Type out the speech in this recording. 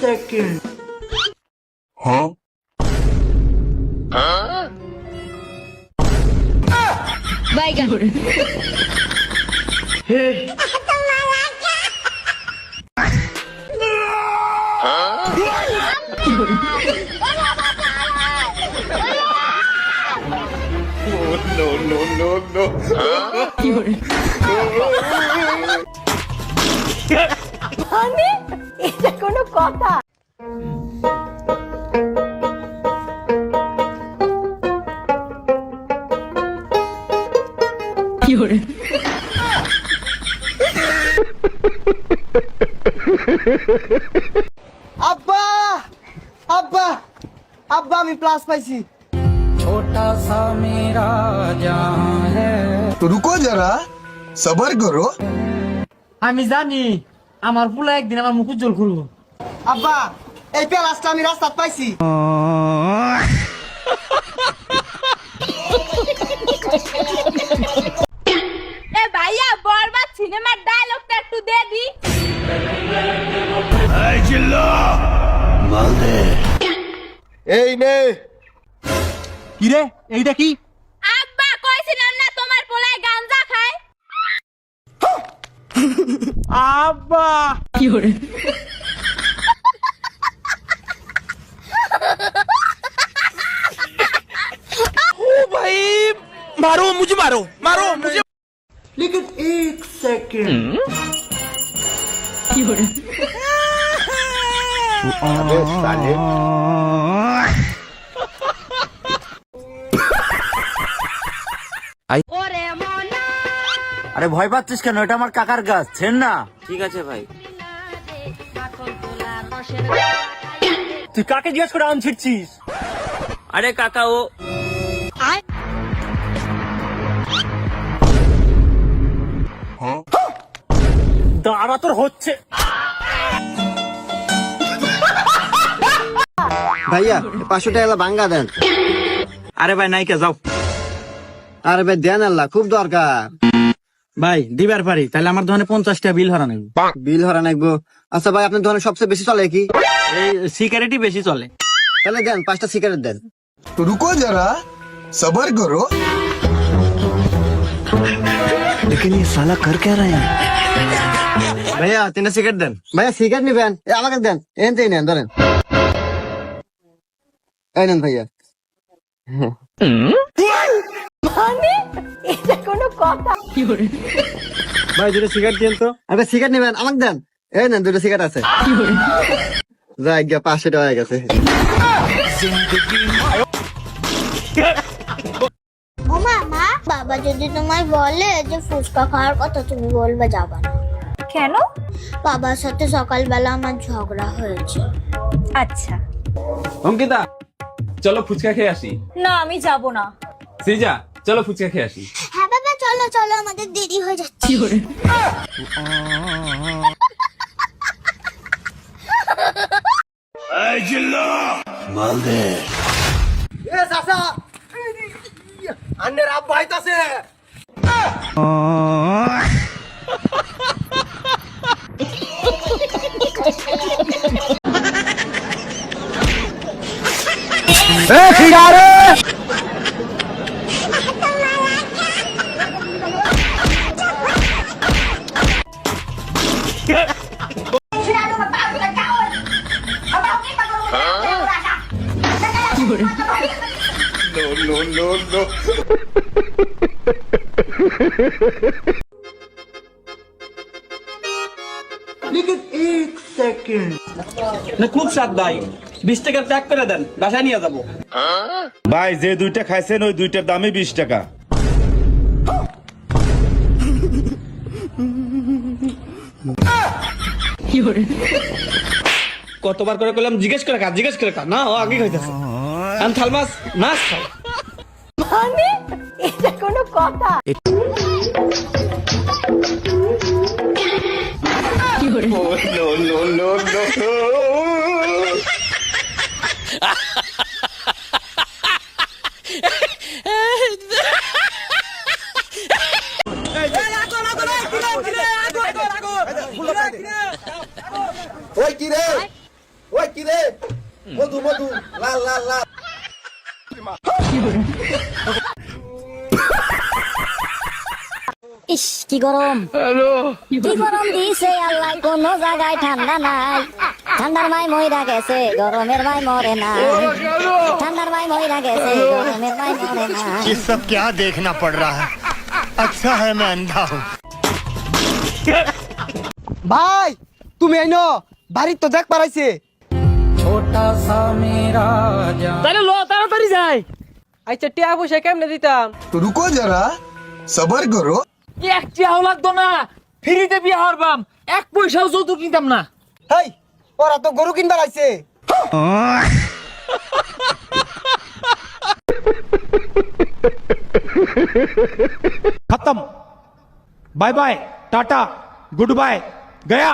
second. Huh? Huh? Vaya. hey. no, no, no, no. Huh? Honey? এটা কোনো কথা। আব্বা! আব্বা! আব্বা আমি প্লাস পাইছি। ছোটা সা মেরা জান তো রুকো যারা সবার করো। আমি জানি। আমার পুলা একদিন আমার মুখ উজ্জ্বল করব আব্বা এই প্লাসটা আমি রাস্তাত পাইছি। এ ভাইয়া বরবাদ সিনেমার ডায়লগটা একটু দে। দি। এই নে। কিরে এইটা কি? आबा भाई मारो मुझे मारो मारो मुझे लेकिन एक सेकेंड अबे साले। आई আরে ভয় পাচ্ছিস কেন? এটা আমার কাকার গাছ ছেন না? ঠিক আছে ভাই। তুই কাকে জিজ্ঞেস করে আম ছিটছিস? আরে কাকা ও দাঁড়া তোর হচ্ছে ভাইয়া পাঁচশো টাকা ভাঙ্গা দেন। আরে ভাই নাইকা যাও। আরে ভাই দেন আল্লাহ খুব দরকার। ভাই দিবার পারি তাহলে আমার দোকানে পঞ্চাশটা বিল হরা নেব বিল হরা নাকবো আচ্ছা ভাই আপনার দোকানে সবচেয়ে বেশি চলে কি এই সিগারেটই বেশি চলে তাহলে দেন পাঁচটা সিগারেট দেন तो रुको जरा सबर करो ভাইয়া তিনটা সিগারেট দেন ভাইয়া সিগারেট নিবেন এ, আমাকে দেন এন থেকে নেন ধরেন এই নেন ভাইয়া মানে এটা কোনো কথা ভাই দুটো সিগারেট দিন তো। আরে সিগারেট নেবেন আমাকে দেন। এই নেন দুটো সিগারেট আছে। যাই গিয়া পাঁচশো টাকা হয়ে গেছে। ও মামা বাবা যদি তোমায় বলে যে ফুচকা খাওয়ার কথা তুমি বলবে যাবা না। কেন? বাবার সাথে সকালবেলা আমার ঝগড়া হয়েছে। আচ্ছা। অঙ্কিতা চলো ফুচকা খেয়ে আসি। না আমি যাব না। সিজা চলো ফুচকা খেয়ে আসি। হ্যাঁ চলো চলো আমাদের দেরি হয়ে যাচ্ছে। এ আন্নের আব্বা আইতাছে no, no, no, no. ভাই। যে দুইটা খাইছেন ওই দুইটার দামই বিশ টাকা। কতবার করে করলাম জিজ্ঞেস করে খা জিজ্ঞেস করে খা। না আগে খাইতেছে আন থালমাস মাছ। খাও মানে এটা কোনো কথা। ওই কি রে? কি রে? মধু মধু লাল লাল লাল। ইস কি গরম কি গরম দিছে আল্লাহ কোন জায়গায় ঠান্ডা নাই ঠান্ডার মাই মইরা গেছে গরমের মাই মরে না ঠান্ডার মাই মইরা গেছে গরমের মাই মরে না ये सब क्या देखना पड़ रहा है अच्छा है मैं अंधा हूँ ভাই তুমি আইনো বাড়ি তো দেখ পারাইছে তাহলে লো তাড়াতাড়ি যাই আচ্ছা টিয়া পয়সা কেমনে দিতাম तो रुको जरा सबर करो এক টিয়াও লাগতো না ফ্রিতে বিয়ে হারবাম এক পয়সাও যৌতুক নিতাম না হেই ওরা তো গরু কিনবার আইছে खत्म bye bye tata goodbye गया